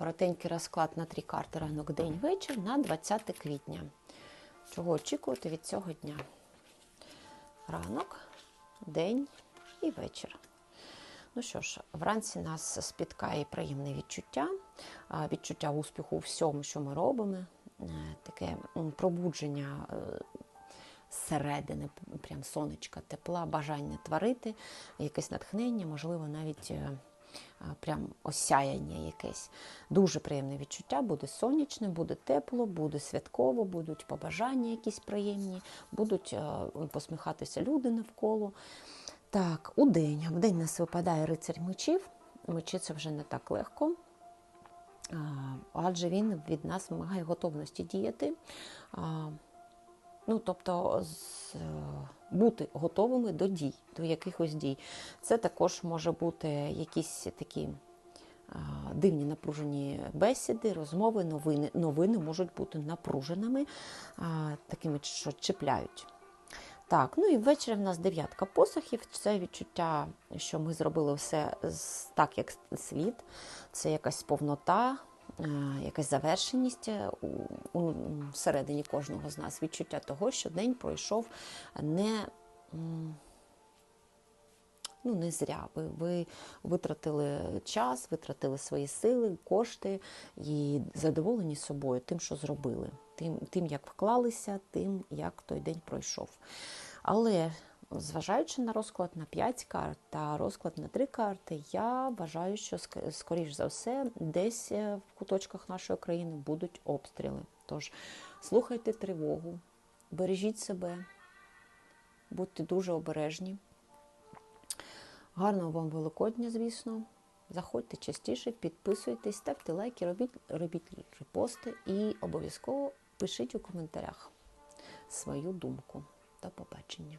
Коротенький розклад на три карти ранок, день, вечір на 20 квітня. Чого очікувати від цього дня? Ранок, день і вечір. Ну що ж, вранці нас спіткає приємне відчуття, відчуття успіху у всьому, що ми робимо, е, таке пробудження е, зсередини, прям сонечка, тепла, бажання творити, якесь натхнення, можливо, навіть е, прям осяяння якесь. Дуже приємне відчуття, буде сонячне, буде тепло, буде святково, будуть побажання якісь приємні, будуть е, посміхатися люди навколо. Так, у день. В день нас випадає рицарь мечів. Мечі це вже не так легко. Адже він від нас вимагає готовності діяти. Ну, тобто з, е, бути готовими до дій, до якихось дій. Це також може бути якісь такі а, дивні напружені бесіди, розмови, новини. Новини можуть бути напруженими, а, такими, що чіпляють. Так, ну і ввечері в нас дев'ятка посохів. Це відчуття, що ми зробили все так, як слід. Це якась повнота, якась завершеність е, у, у всередині кожного з нас. Відчуття того, що день пройшов не. Ну, не зря. Ви, ви витратили час, витратили свої сили, кошти і задоволені собою тим, що зробили, тим, тим, як вклалися, тим, як той день пройшов. Але зважаючи на розклад на 5 карт та розклад на 3 карти, я вважаю, що скоріш за все десь е, в куточках нашої країни будуть обстріли. Тож слухайте тривогу, бережіть себе, будьте дуже обережні. Гарного вам Великодня, звісно. Заходьте частіше, підписуйтесь, ставте лайки, робіть, робіть репости і обов'язково пишіть у коментарях свою думку. До побачення.